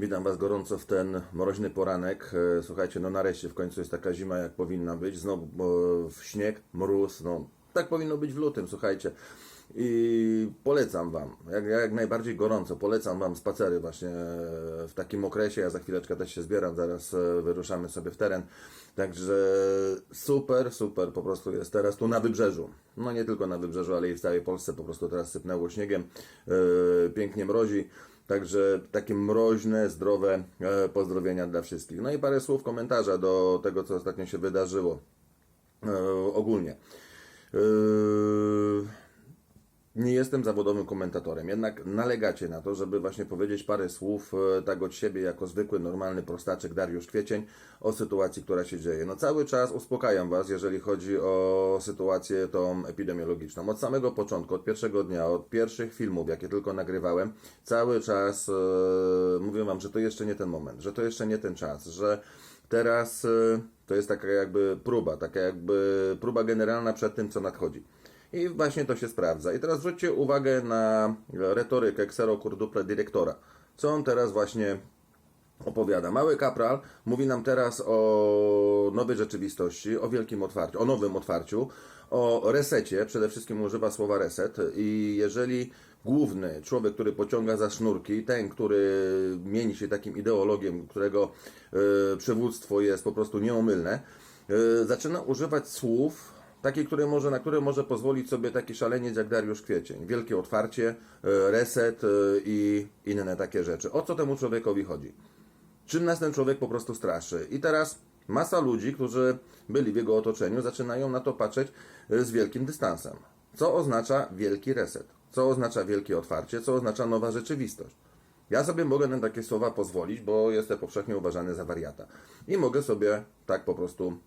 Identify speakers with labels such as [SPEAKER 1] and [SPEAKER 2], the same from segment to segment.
[SPEAKER 1] Witam Was gorąco w ten mroźny poranek. E, Słuchajcie, no nareszcie w końcu jest taka zima, jak powinna być. Znowu e, śnieg, mróz, no tak powinno być w lutym, słuchajcie. I polecam Wam, jak, jak najbardziej gorąco, polecam Wam spacery właśnie e, w takim okresie. Ja za chwileczkę też się zbieram, zaraz e, wyruszamy sobie w teren. Także super, super po prostu jest teraz tu na wybrzeżu. No nie tylko na wybrzeżu, ale i w całej Polsce po prostu teraz sypnęło śniegiem. Pięknie mrozi. Także takie mroźne, zdrowe e, pozdrowienia dla wszystkich. No i parę słów komentarza do tego, co ostatnio się wydarzyło e, ogólnie. E, nie jestem zawodowym komentatorem, jednak nalegacie na to, żeby właśnie powiedzieć parę słów e, tak od siebie, jako zwykły, normalny prostaczek Dariusz Kwiecień o sytuacji, która się dzieje. No cały czas uspokajam Was, jeżeli chodzi o sytuację tą epidemiologiczną. Od samego początku, od pierwszego dnia, od pierwszych filmów, jakie tylko nagrywałem, cały czas e, mówię Wam, że to jeszcze nie ten moment, że to jeszcze nie ten czas, że teraz e, to jest taka jakby próba, taka jakby próba generalna przed tym, co nadchodzi. I właśnie to się sprawdza. I teraz zwróćcie uwagę na retorykę Xero Kurduple dyrektora. Co on teraz właśnie opowiada. Mały kapral mówi nam teraz o nowej rzeczywistości, o wielkim otwarciu, o nowym otwarciu, o resecie, przede wszystkim używa słowa reset i jeżeli główny człowiek, który pociąga za sznurki, ten, który mieni się takim ideologiem, którego e, przywództwo jest po prostu nieomylne, e, zaczyna używać słów, takie, które może, na które może pozwolić sobie taki szaleniec jak Dariusz Kwiecień. Wielkie otwarcie, e, reset e, i inne takie rzeczy. O co temu człowiekowi chodzi? Czym nas ten człowiek po prostu straszy? I teraz masa ludzi, którzy byli w jego otoczeniu, zaczynają na to patrzeć e, z wielkim dystansem. Co oznacza wielki reset? Co oznacza wielkie otwarcie? Co oznacza nowa rzeczywistość? Ja sobie mogę na takie słowa pozwolić, bo jestem powszechnie uważany za wariata. I mogę sobie tak po prostu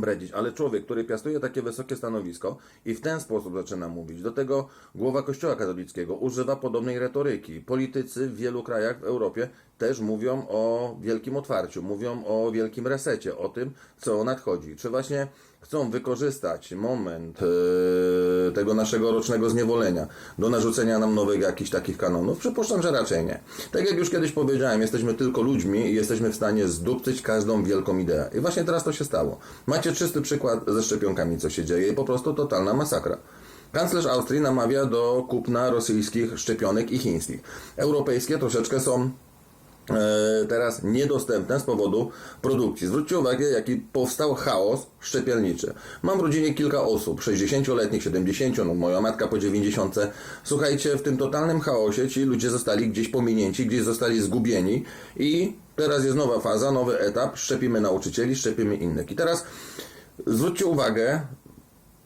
[SPEAKER 1] bredzić, ale człowiek, który piastuje takie wysokie stanowisko i w ten sposób zaczyna mówić, do tego głowa Kościoła katolickiego używa podobnej retoryki. Politycy w wielu krajach w Europie też mówią o wielkim otwarciu, mówią o wielkim resecie, o tym, co nadchodzi. Czy właśnie chcą wykorzystać moment e, tego naszego rocznego zniewolenia do narzucenia nam nowych jakichś takich kanonów? Przypuszczam, że raczej nie. Tak jak już kiedyś powiedziałem, jesteśmy tylko ludźmi i jesteśmy w stanie zdupcyć każdą wielką ideę. I właśnie teraz to się stało. Macie czysty przykład ze szczepionkami, co się dzieje i po prostu totalna masakra. Kanclerz Austrii namawia do kupna rosyjskich szczepionek i chińskich. Europejskie troszeczkę są teraz niedostępne z powodu produkcji. Zwróćcie uwagę, jaki powstał chaos szczepialniczy. Mam w rodzinie kilka osób, 60-letnich, 70, no moja matka po 90. Słuchajcie, w tym totalnym chaosie ci ludzie zostali gdzieś pominięci, gdzieś zostali zgubieni i teraz jest nowa faza, nowy etap, szczepimy nauczycieli, szczepimy innych. I teraz zwróćcie uwagę,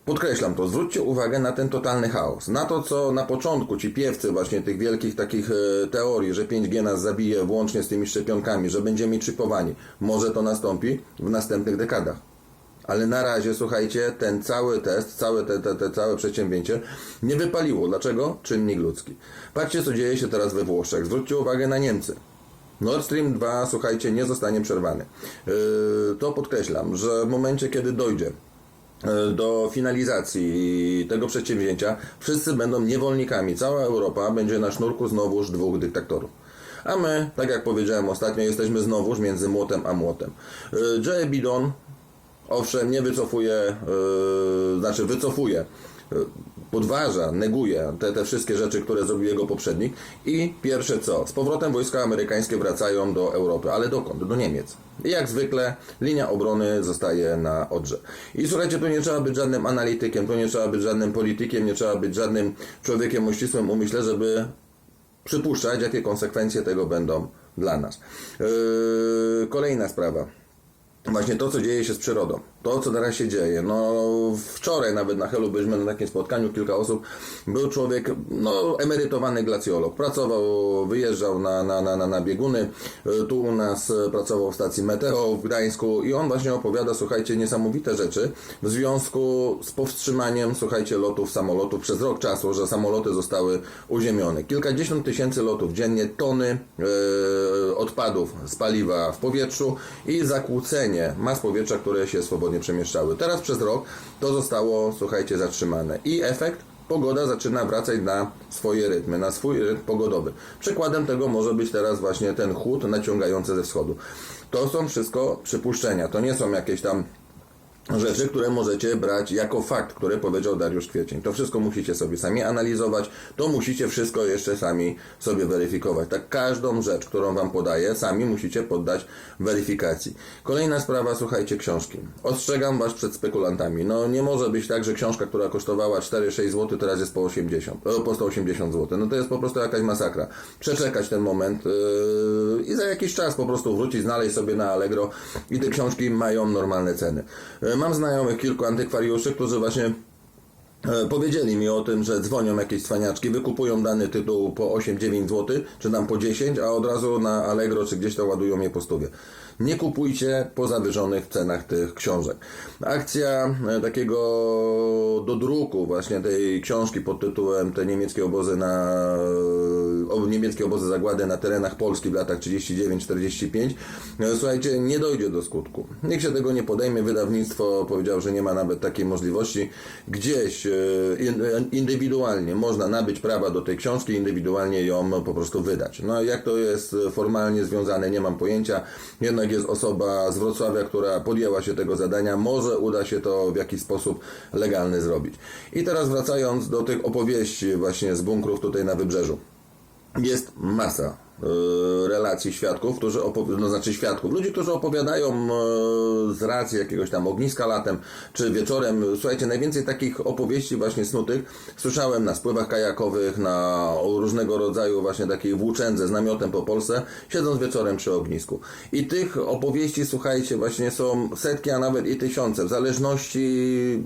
[SPEAKER 1] Podkreślam to, zwróćcie uwagę na ten totalny chaos. Na to, co na początku ci piewcy właśnie tych wielkich takich e, teorii, że 5G nas zabije włącznie z tymi szczepionkami, że będziemy chipowani. Może to nastąpi w następnych dekadach. Ale na razie, słuchajcie, ten cały test, całe te, te, te całe przedsięwzięcie nie wypaliło. Dlaczego? Czynnik ludzki. Patrzcie, co dzieje się teraz we Włoszech. Zwróćcie uwagę na Niemcy. Nord Stream 2, słuchajcie, nie zostanie przerwany. Yy, to podkreślam, że w momencie, kiedy dojdzie do finalizacji tego przedsięwzięcia, wszyscy będą niewolnikami. Cała Europa będzie na sznurku znowuż dwóch dyktatorów. A my, tak jak powiedziałem ostatnio, jesteśmy znowuż między młotem a młotem. E, Joe Bidon, owszem, nie wycofuje, yy, znaczy wycofuje, podważa, neguje te, te wszystkie rzeczy, które zrobił jego poprzednik i pierwsze co, z powrotem wojska amerykańskie wracają do Europy, ale dokąd? Do Niemiec. I jak zwykle linia obrony zostaje na Odrze. I słuchajcie, tu nie trzeba być żadnym analitykiem, tu nie trzeba być żadnym politykiem, nie trzeba być żadnym człowiekiem o ścisłym umyśle, żeby przypuszczać, jakie konsekwencje tego będą dla nas. Yy, kolejna sprawa. Właśnie to, co dzieje się z przyrodą. To, co teraz się dzieje. No, wczoraj nawet na Helu byliśmy na takim spotkaniu, kilka osób. Był człowiek, no, emerytowany glacjolog. Pracował, wyjeżdżał na, na, na, na, bieguny. Tu u nas y, pracował w stacji Meteo w Gdańsku i on właśnie opowiada, słuchajcie, niesamowite rzeczy w związku z powstrzymaniem, słuchajcie, lotów samolotów przez rok czasu, że samoloty zostały uziemione. Kilkadziesiąt tysięcy lotów dziennie, tony y, odpadów z paliwa w powietrzu i zakłócenie mas powietrza, które się swobodnie przemieszczały. Teraz przez rok to zostało, słuchajcie, zatrzymane. I efekt? pogoda zaczyna wracać na swoje rytmy, na swój rytm pogodowy. Przykładem tego może być teraz właśnie ten chłód naciągający ze wschodu. To są wszystko przypuszczenia, to nie są jakieś tam rzeczy, które możecie brać jako fakt, które powiedział Dariusz Kwiecień. To wszystko musicie sobie sami analizować, to musicie wszystko jeszcze sami sobie weryfikować. Tak każdą rzecz, którą wam podaję, sami musicie poddać weryfikacji. Kolejna sprawa, słuchajcie książki. Ostrzegam was przed spekulantami. No nie może być tak, że książka, która kosztowała 4-6 zł, teraz jest po 80, e, po 180 zł. No to jest po prostu jakaś masakra. Przeczekać ten moment yy, i za jakiś czas po prostu wrócić, znaleźć sobie na Allegro i te książki mają normalne ceny. Yy, Mam znajomych kilku antykwariuszy, którzy właśnie powiedzieli mi o tym, że dzwonią jakieś cwaniaczki, wykupują dany tytuł po 8-9 zł, czy tam po 10, a od razu na Allegro czy gdzieś to ładują je po stówie. Nie kupujcie po zawyżonych cenach tych książek. Akcja e, takiego do druku właśnie tej książki pod tytułem te niemieckie obozy na o, niemieckie obozy zagłady na terenach Polski w latach 39-45 e, słuchajcie, nie dojdzie do skutku. Nikt się tego nie podejmie. Wydawnictwo powiedział, że nie ma nawet takiej możliwości. Gdzieś e, in- indywidualnie można nabyć prawa do tej książki, indywidualnie ją po prostu wydać. No jak to jest formalnie związane, nie mam pojęcia. Jednak jest osoba z Wrocławia, która podjęła się tego zadania. Może uda się to w jakiś sposób legalny zrobić. I teraz wracając do tych opowieści właśnie z bunkrów tutaj na wybrzeżu jest masa e, relacji świadków, którzy no znaczy świadków, ludzi, którzy opowiadają e, z racji jakiegoś tam ogniska latem, czy wieczorem. Słuchajcie, najwięcej takich opowieści właśnie snutych słyszałem na spływach kajakowych, na różnego rodzaju właśnie takiej włóczędze z namiotem po Polsce, siedząc wieczorem przy ognisku. I tych opowieści, słuchajcie, właśnie są setki, a nawet i tysiące, w zależności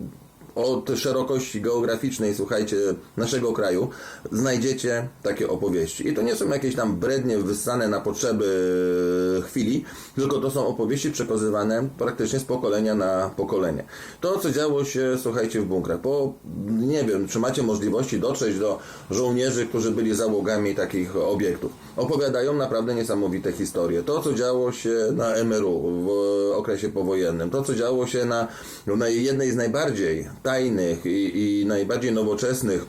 [SPEAKER 1] od szerokości geograficznej, słuchajcie, naszego kraju, znajdziecie takie opowieści. I to nie są jakieś tam brednie wyssane na potrzeby chwili, tylko to są opowieści przekazywane praktycznie z pokolenia na pokolenie. To, co działo się, słuchajcie, w bunkrach, bo nie wiem, czy macie możliwości dotrzeć do żołnierzy, którzy byli załogami takich obiektów. Opowiadają naprawdę niesamowite historie. To, co działo się na MRU w okresie powojennym, to, co działo się na, na jednej z najbardziej tajnych i, i najbardziej nowoczesnych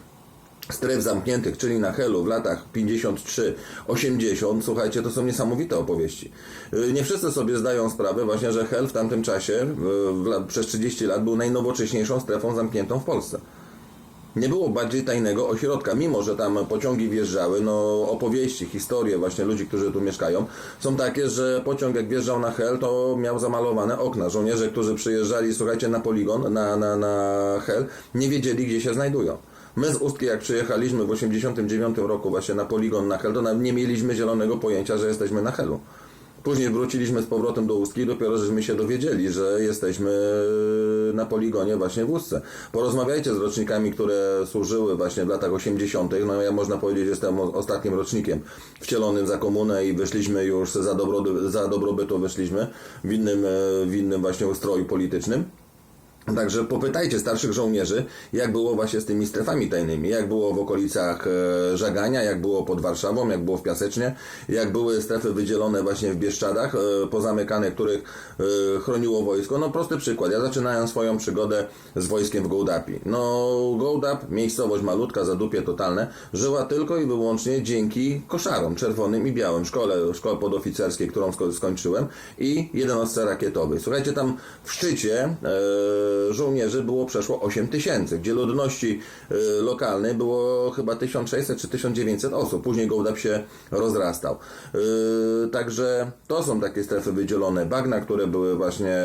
[SPEAKER 1] stref zamkniętych, czyli na Helu w latach 53-80, słuchajcie, to są niesamowite opowieści. Yy, Nie wszyscy sobie zdają sprawę właśnie, że Hel w tamtym czasie, w, w, lat- przez 30 lat, był najnowocześniejszą strefą zamkniętą w Polsce. Nie było bardziej tajnego ośrodka, mimo że tam pociągi wjeżdżały, no opowieści, historie właśnie ludzi, którzy tu mieszkają, są takie, że pociąg jak wjeżdżał na Hel, to miał zamalowane okna. Żołnierze, którzy przyjeżdżali, słuchajcie, na poligon, na, na, na Hel, nie wiedzieli, gdzie się znajdują. My z Ustki, jak przyjechaliśmy w 89 roku właśnie na poligon na Hel, to nie mieliśmy zielonego pojęcia, że jesteśmy na Helu. Później wróciliśmy z powrotem do Ustki i dopiero żeśmy się dowiedzieli, że jesteśmy na poligonie właśnie w Ustce. Porozmawiajcie z rocznikami, które służyły właśnie w latach 80. No ja można powiedzieć, jestem ostatnim rocznikiem wcielonym za komunę i wyszliśmy już za, dobro, za dobrobytu wyszliśmy w innym, e, w innym właśnie ustroju politycznym. Także popytajcie starszych żołnierzy, jak było właśnie z tymi strefami tajnymi, jak było w okolicach e, Żagania, jak było pod Warszawą, jak było w Piasecznie, jak były strefy wydzielone właśnie w Bieszczadach, e, pozamykane, których e, chroniło wojsko. No prosty przykład, ja zaczynałem swoją przygodę z wojskiem w Gołdapi. No Gołdap, miejscowość malutka, zadupie totalne, żyła tylko i wyłącznie dzięki koszarom czerwonym i białym, szkole, szkole podoficerskiej, którą sko- skończyłem i jednostce rakietowej. Słuchajcie, tam w szczycie e, żołnierzy było przeszło 8 tysięcy, gdzie ludności e, lokalnej było chyba 1600 czy 1900 osób. Później Gołdap się rozrastał. E, także to są takie strefy wydzielone. Bagna, które były właśnie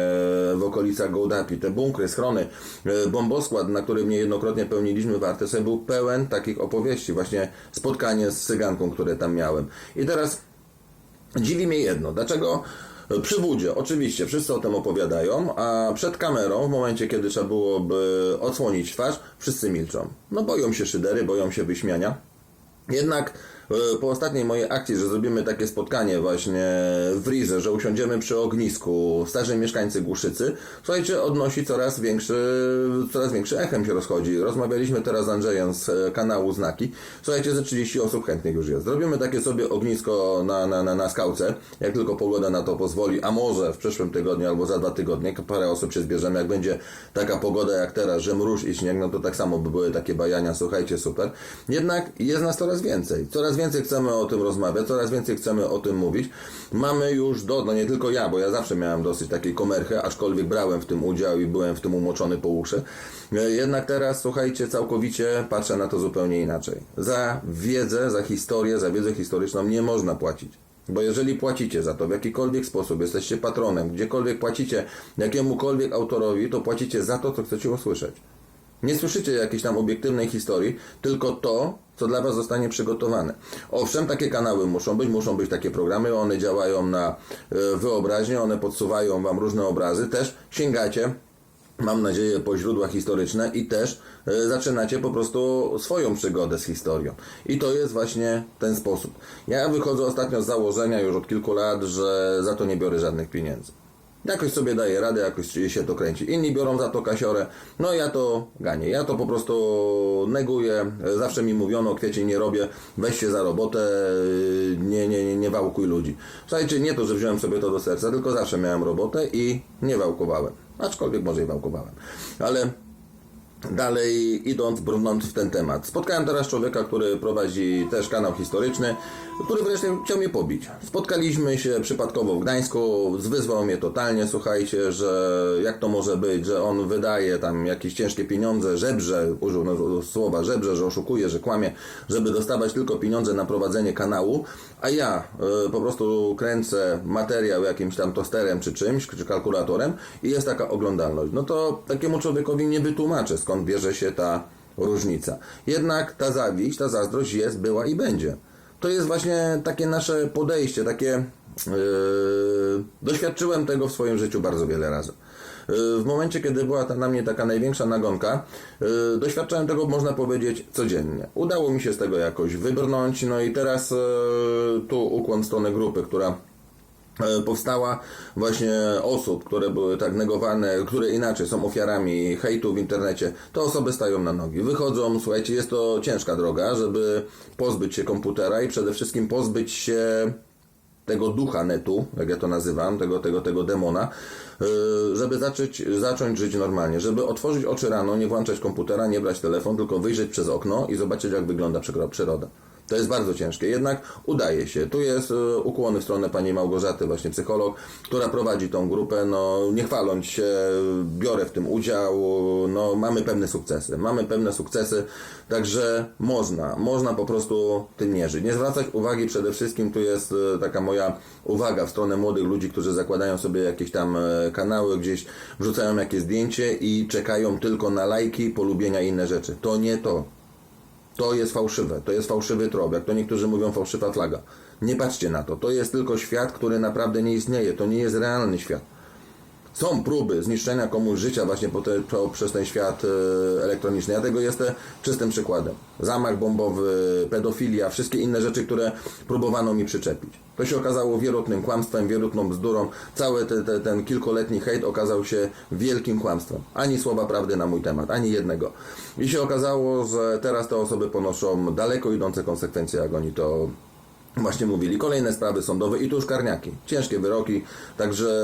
[SPEAKER 1] w okolicach Gołdapi, te bunkry, schrony, e, bomboskład, na którym niejednokrotnie pełniliśmy wartę, był pełen takich opowieści. Właśnie spotkanie z cyganką, które tam miałem. I teraz Dziwi mnie jedno, dlaczego przy budzie, oczywiście, wszyscy o tym opowiadają, a przed kamerą, w momencie, kiedy trzeba byłoby odsłonić twarz, wszyscy milczą. No boją się szydery, boją się wyśmiania. Jednak Po ostatniej mojej akcji, że zrobimy takie spotkanie właśnie w Rize, że usiądziemy przy ognisku, starzy mieszkańcy Głuszycy, słuchajcie, odnosi coraz większy, coraz większy echem się rozchodzi. Rozmawialiśmy teraz z Andrzejem z e, kanału Znaki. Słuchajcie, ze 30 osób chętnych już jest. Zrobimy takie sobie ognisko na, na, na, na skałce, jak tylko pogoda na to pozwoli, a może w przyszłym tygodniu albo za dwa tygodnie, parę osób się zbierzemy, jak będzie taka pogoda jak teraz, że mróz i śnieg, no to tak samo by były takie bajania, słuchajcie, super. Jednak jest nas coraz więcej. Coraz więcej chcemy o tym rozmawiać, coraz więcej chcemy o tym mówić. Mamy już do, no nie tylko ja, bo ja zawsze miałem dosyć takiej komerchy, aczkolwiek brałem w tym udział i byłem w tym umoczony po uszy. E, Jednak teraz, słuchajcie, całkowicie patrzę na to zupełnie inaczej. Za wiedzę, za historię, za wiedzę historyczną nie można płacić. Bo jeżeli płacicie za to w jakikolwiek sposób, jesteście patronem, gdziekolwiek płacicie jakiemukolwiek autorowi, to płacicie za to, co chcecie usłyszeć. Nie słyszycie jakiejś tam obiektywnej historii, tylko to, co dla Was zostanie przygotowane. Owszem, takie kanały muszą być, muszą być takie programy, one działają na e, wyobraźnię, one podsuwają Wam różne obrazy, też sięgacie mam nadzieję, po źródła historyczne i też e, zaczynacie po prostu swoją przygodę z historią. I to jest właśnie ten sposób. Ja wychodzę ostatnio z założenia już od kilku lat, że za to nie biorę żadnych pieniędzy. Jakoś sobie daję radę, jakoś się to kręci. Inni biorą za to kasiorę, no ja to ganię. Ja to po prostu neguję. Zawsze mi mówiono, kwiecie nie robię, weź się za robotę, nie, nie, nie, nie wałkuj ludzi. Słuchajcie, nie to, że wziąłem sobie to do serca, tylko zawsze miałem robotę i nie wałkowałem. Aczkolwiek może i wałkowałem. Ale Dalej idąc, brnąc w ten temat. Spotkałem teraz człowieka, który prowadzi też kanał historyczny, który wreszcie chciał mnie pobić. Spotkaliśmy się przypadkowo w Gdańsku, zwyzwał mnie totalnie, słuchajcie, że jak to może być, że on wydaje tam jakieś ciężkie pieniądze, żebrze, użył no, słowa żebrze, że oszukuje, że kłamie, żeby dostawać tylko pieniądze na prowadzenie kanału, a ja y, po prostu kręcę materiał jakimś tam tosterem czy czymś, czy kalkulatorem i jest taka oglądalność. No to takiemu człowiekowi nie wytłumaczę, skąd bierze się ta różnica. Jednak ta zawiść, ta zazdrość jest, była i będzie. To jest właśnie takie nasze podejście, takie. Yy, doświadczyłem tego w swoim życiu bardzo wiele razy. Yy, W momencie, kiedy była ta na mnie taka największa nagonka, yy, doświadczałem tego, można powiedzieć, codziennie. Udało mi się z tego jakoś wybrnąć, no i teraz tu ukłon w stronę grupy, która powstała właśnie osób, które były tak negowane, które inaczej są ofiarami hejtu w internecie, to osoby stają na nogi. Wychodzą, słuchajcie, jest to ciężka droga, żeby pozbyć się komputera i przede wszystkim pozbyć się tego ducha netu, jak ja to nazywam, tego, tego, tego demona, yy, żeby zacząć, zacząć żyć normalnie, żeby otworzyć oczy rano, nie włączać komputera, nie brać telefon, tylko wyjrzeć przez okno i zobaczyć, jak wygląda przyroda. To jest bardzo ciężkie, jednak udaje się. Tu jest e, ukłony w stronę pani Małgorzaty, właśnie psycholog, która prowadzi tą grupę. No, nie chwaląc się, biorę w tym udział. No, mamy pewne sukcesy. Mamy pewne sukcesy, także można, można po prostu tym mierzyć. Nie zwracać uwagi przede wszystkim, tu jest e, taka moja uwaga w stronę młodych ludzi, którzy zakładają sobie jakieś tam e, kanały, gdzieś wrzucają jakieś zdjęcie i czekają tylko na lajki, polubienia i inne rzeczy. To nie to. To jest fałszywe, to jest fałszywy trop, jak to niektórzy mówią fałszywa flaga. Nie patrzcie na to, to jest tylko świat, który naprawdę nie istnieje, to nie jest realny świat. Są próby zniszczenia komuś życia właśnie po te, po, przez ten świat e, elektroniczny. Ja tego jestem czystym przykładem. Zamach bombowy, pedofilia, wszystkie inne rzeczy, które próbowano mi przyczepić. To się okazało wierutnym kłamstwem, wierutną bzdurą. Cały te, te, ten kilkoletni hejt okazał się wielkim kłamstwem. Ani słowa prawdy na mój temat, ani jednego. I się okazało, że teraz te osoby ponoszą daleko idące konsekwencje, jak oni to Właśnie mówili, kolejne sprawy sądowe i tu już karniaki, ciężkie wyroki, także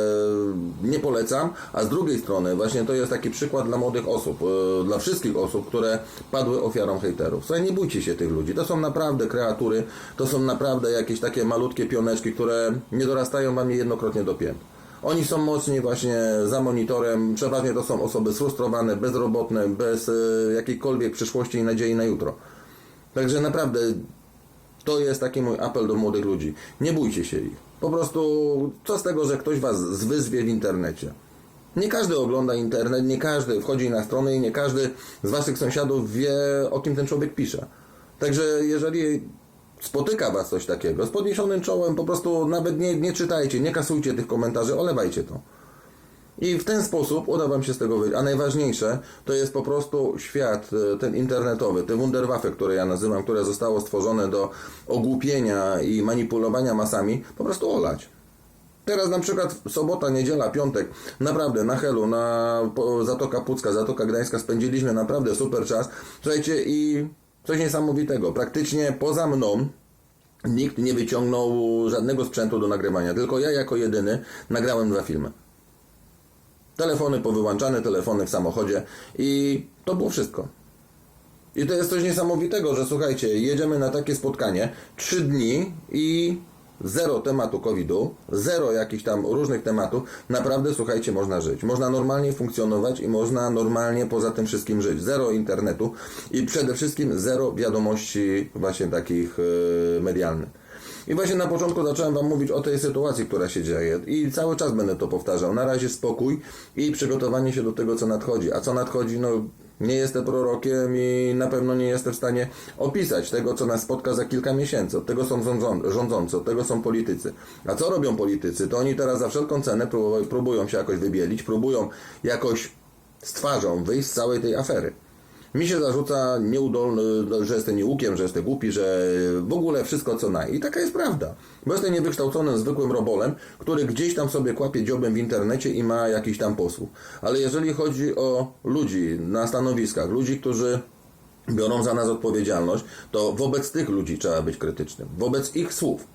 [SPEAKER 1] nie polecam, a z drugiej strony właśnie to jest taki przykład dla młodych osób, e, dla wszystkich osób, które padły ofiarą hejterów. Słuchaj, nie bójcie się tych ludzi, to są naprawdę kreatury, to są naprawdę jakieś takie malutkie pioneczki, które nie dorastają wam niejednokrotnie do pięt. Oni są mocni właśnie za monitorem, przeważnie to są osoby sfrustrowane, bezrobotne, bez e, jakiejkolwiek przyszłości i nadziei na jutro. Także naprawdę to jest taki mój apel do młodych ludzi. Nie bójcie się ich. Po prostu co z tego, że ktoś was zwyzwie w internecie. Nie każdy ogląda internet, nie każdy wchodzi na stronę i nie każdy z waszych sąsiadów wie, o kim ten człowiek pisze. Także jeżeli spotyka was coś takiego, z podniesionym czołem, po prostu nawet nie, nie czytajcie, nie kasujcie tych komentarzy, olewajcie to. I w ten sposób uda Wam się z tego wyjść. A najważniejsze to jest po prostu świat e, ten internetowy, te Wunderwaffe, które ja nazywam, które zostało stworzone do ogłupienia i manipulowania masami, po prostu olać. Teraz na przykład sobota, niedziela, piątek, naprawdę na Helu, na Zatoka Pucka, Zatoka Gdańska spędziliśmy naprawdę super czas. Słuchajcie i coś niesamowitego, praktycznie poza mną nikt nie wyciągnął żadnego sprzętu do nagrywania, tylko ja jako jedyny nagrałem dwa filmy. Telefony powyłączane, telefony w samochodzie i to było wszystko. I to jest coś niesamowitego, że słuchajcie, jedziemy na takie spotkanie, trzy dni i zero tematu COVID-u, zero jakichś tam różnych tematów. Naprawdę, słuchajcie, można żyć. Można normalnie funkcjonować i można normalnie poza tym wszystkim żyć. Zero internetu i przede wszystkim zero wiadomości właśnie takich yy, medialnych. I właśnie na początku zacząłem Wam mówić o tej sytuacji, która się dzieje i cały czas będę to powtarzał. Na razie spokój i przygotowanie się do tego, co nadchodzi. A co nadchodzi, no nie jestem prorokiem i na pewno nie jestem w stanie opisać tego, co nas spotka za kilka miesięcy. Od tego są rządzą- rządzący, od tego są politycy. A co robią politycy? To oni teraz za wszelką cenę próbują się jakoś wybielić, próbują jakoś z twarzą wyjść z całej tej afery. Mi się zarzuca nieudolny, że jestem nieukiem, że jestem głupi, że w ogóle wszystko co naj. I taka jest prawda. Bo jestem niewykształconym, zwykłym robolem, który gdzieś tam sobie kłapie dziobem w internecie i ma jakiś tam posłuch. Ale jeżeli chodzi o ludzi na stanowiskach, ludzi, którzy biorą za nas odpowiedzialność, to wobec tych ludzi trzeba być krytycznym. Wobec ich słów.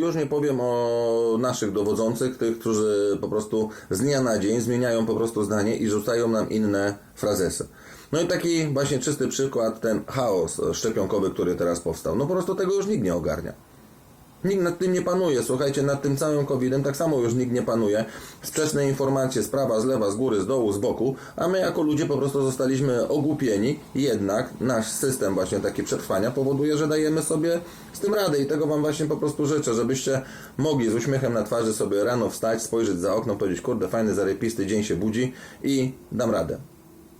[SPEAKER 1] Już nie powiem o naszych dowodzących, tych, którzy po prostu z dnia na dzień zmieniają po prostu zdanie i rzucają nam inne frazesy. No i taki właśnie czysty przykład, ten chaos szczepionkowy, który teraz powstał. No po prostu tego już nikt nie ogarnia. Nikt nad tym nie panuje. Słuchajcie, nad tym całym COVID-em tak samo już nikt nie panuje. Sprzeczne informacje z prawa, z lewa, z góry, z dołu, z boku, a my jako ludzie po prostu zostaliśmy ogłupieni. Jednak nasz system właśnie taki przetrwania powoduje, że dajemy sobie z tym radę i tego Wam właśnie po prostu życzę, żebyście mogli z uśmiechem na twarzy sobie rano wstać, spojrzeć za okno, powiedzieć, kurde, fajny, zarypisty dzień się budzi i dam radę.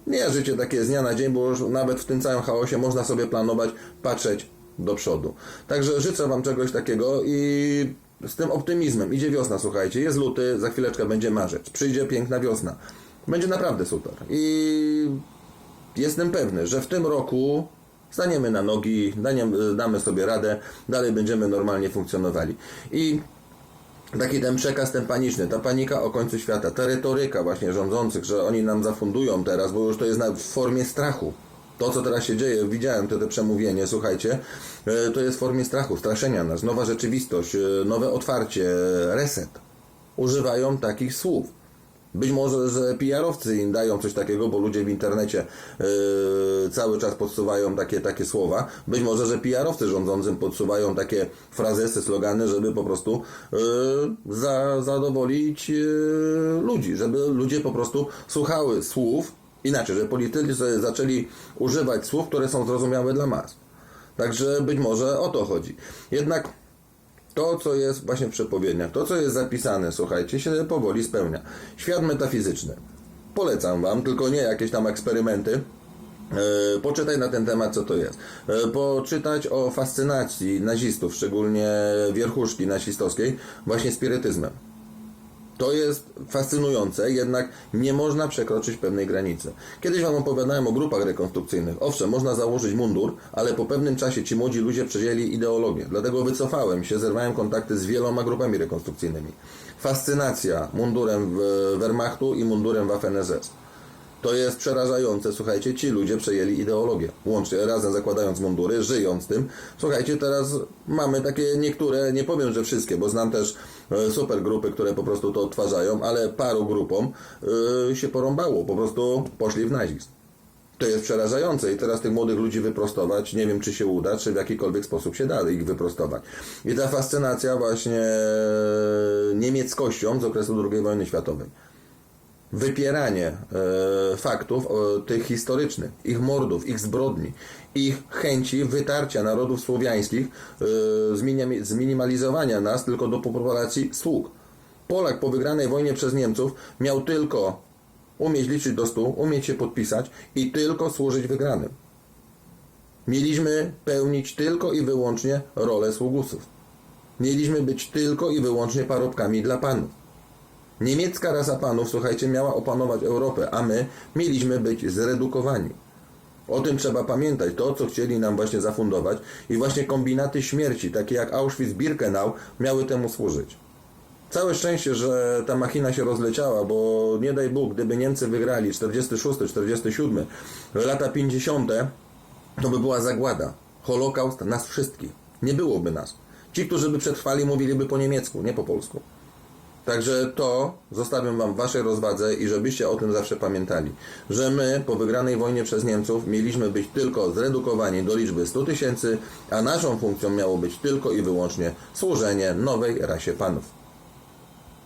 [SPEAKER 1] Nie życie takie z dnia na dzień, bo już nawet w tym całym chaosie można sobie planować, patrzeć do przodu. Także życzę Wam czegoś takiego i z tym optymizmem. Idzie wiosna, słuchajcie, jest luty, za chwileczkę będzie marzec, przyjdzie piękna wiosna. Będzie naprawdę super. I jestem pewny, że w tym roku staniemy na nogi, damy sobie radę, dalej będziemy normalnie funkcjonowali. I taki ten przekaz, ten paniczny, ta panika o końcu świata, ta retoryka właśnie rządzących, że oni nam zafundują teraz, bo już to jest na, w formie strachu. To, co teraz się dzieje, widziałem to, to przemówienie, słuchajcie, e, to jest w formie strachu, straszenia nas, nowa rzeczywistość, e, nowe otwarcie, reset. Używają takich słów. Być może, że PR-owcy im dają coś takiego, bo ludzie w internecie yy, cały czas podsuwają takie, takie słowa. Być może, że PR-owcy rządzącym podsuwają takie frazesy, slogany, żeby po prostu yy, za, zadowolić yy, ludzi, żeby ludzie po prostu słuchały słów, inaczej, że politycy zaczęli używać słów, które są zrozumiałe dla mas. Także być może o to chodzi. Jednak to, co jest właśnie w przepowiedniach, to, co jest zapisane, słuchajcie, się powoli spełnia. Świat metafizyczny. Polecam Wam, tylko nie jakieś tam eksperymenty. E, Poczytaj na ten temat, co to jest. E, Poczytać o fascynacji nazistów, szczególnie wierchuszki nazistowskiej, właśnie spirytyzmem. To jest fascynujące, jednak nie można przekroczyć pewnej granicy. Kiedyś Wam opowiadałem o grupach rekonstrukcyjnych. Owszem, można założyć mundur, ale po pewnym czasie ci młodzi ludzie przejęli ideologię. Dlatego wycofałem się, zerwałem kontakty z wieloma grupami rekonstrukcyjnymi. Fascynacja mundurem w Wehrmachtu i mundurem Waffen-SS. To jest przerażające, słuchajcie, ci ludzie przejęli ideologię. Łącznie, razem zakładając mundury, żyjąc tym. Słuchajcie, teraz mamy takie niektóre, nie powiem, że wszystkie, bo znam też e, super grupy, które po prostu to odtwarzają, ale paru grupom e, się porąbało, po prostu poszli w nazizm. To jest przerażające i teraz tych młodych ludzi wyprostować, nie wiem czy się uda, czy w jakikolwiek sposób się da ich wyprostować. I ta fascynacja właśnie niemieckością z okresu II wojny światowej wypieranie e, faktów e, tych historycznych, ich mordów, ich zbrodni, ich chęci wytarcia narodów słowiańskich, e, zminimalizowania nas tylko do populacji sług. Polak po wygranej wojnie przez Niemców miał tylko umieć liczyć do stu, umieć się podpisać i tylko służyć wygranym. Mieliśmy pełnić tylko i wyłącznie rolę sługusów. Mieliśmy być tylko i wyłącznie parobkami dla panów. Niemiecka rasa panów, słuchajcie, miała opanować Europę, a my mieliśmy być zredukowani. O tym trzeba pamiętać. To, co chcieli nam właśnie zafundować i właśnie kombinaty śmierci, takie jak Auschwitz-Birkenau, miały temu służyć. Całe szczęście, że ta machina się rozleciała, bo nie daj Bóg, gdyby Niemcy wygrali 46, 47, lata 50, to by była zagłada. Holokaust nas wszystkich. Nie byłoby nas. Ci, którzy by przetrwali, mówiliby po niemiecku, nie po polsku. Także to zostawiam Wam Waszej rozwadze i żebyście o tym zawsze pamiętali, że my po wygranej wojnie przez Niemców mieliśmy być tylko zredukowani do liczby 100 tysięcy, a naszą funkcją miało być tylko i wyłącznie służenie nowej rasie panów.